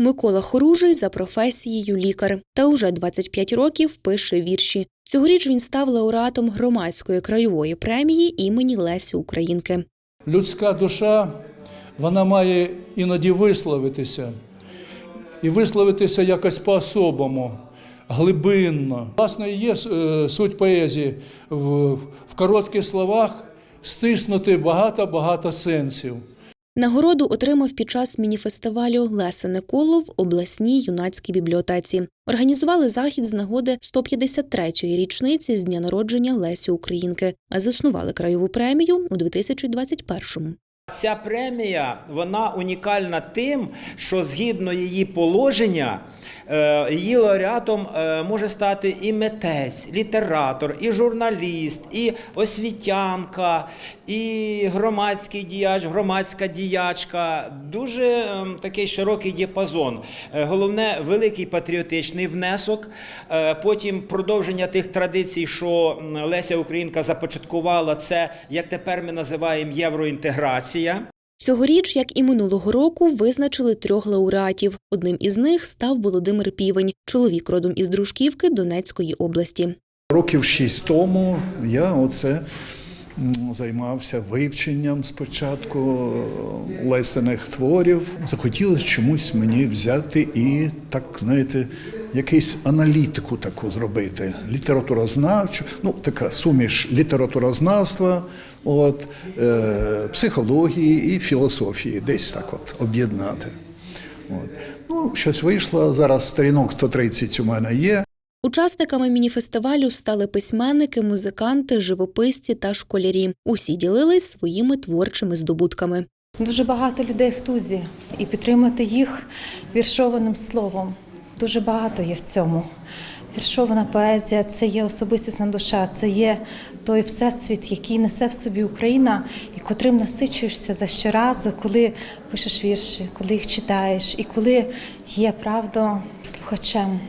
Микола Хоружий за професією лікар та уже 25 років пише вірші. Цьогоріч він став лауреатом громадської краєвої премії імені Лесі Українки. Людська душа вона має іноді висловитися, і висловитися якось по-особому, глибинно. Власне, є е, суть поезії в, в коротких словах стиснути багато-багато сенсів. Нагороду отримав під час мініфестивалю Леса Николу в обласній юнацькій бібліотеці. Організували захід з нагоди 153-ї річниці з дня народження Лесі Українки, а заснували краєву премію у 2021-му. Ця премія вона унікальна тим, що згідно її положення, е, її лауреатом е, може стати і митець, літератор, і журналіст, і освітянка, і громадський діяч, громадська діячка. Дуже ем, такий широкий діапазон. Е, Головне великий патріотичний внесок. Потім продовження тих традицій, що Леся Українка започаткувала це, як тепер ми називаємо євроінтеграція. Цьогоріч, як і минулого року, визначили трьох лауреатів. Одним із них став Володимир Півень, чоловік родом із Дружківки Донецької області. Років шість тому я оце займався вивченням спочатку е, лесених творів. Захотілося чомусь мені взяти і так, знаєте, якийсь аналітику таку зробити, літературознавчу, ну така суміш літературознавства, от, е, психології і філософії, десь так от об'єднати. От. Ну, щось вийшло. Зараз сторінок 130 у мене є. Учасниками мініфестивалю стали письменники, музиканти, живописці та школярі. Усі ділились своїми творчими здобутками. Дуже багато людей в тузі, і підтримати їх віршованим словом. Дуже багато є в цьому. Віршована поезія це є особистісна душа, це є той всесвіт, який несе в собі Україна, і котрим насичуєшся за щоразу, коли пишеш вірші, коли їх читаєш, і коли є правда слухачем.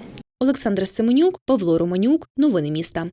Олександра Семенюк, Павло Романюк. Новини міста.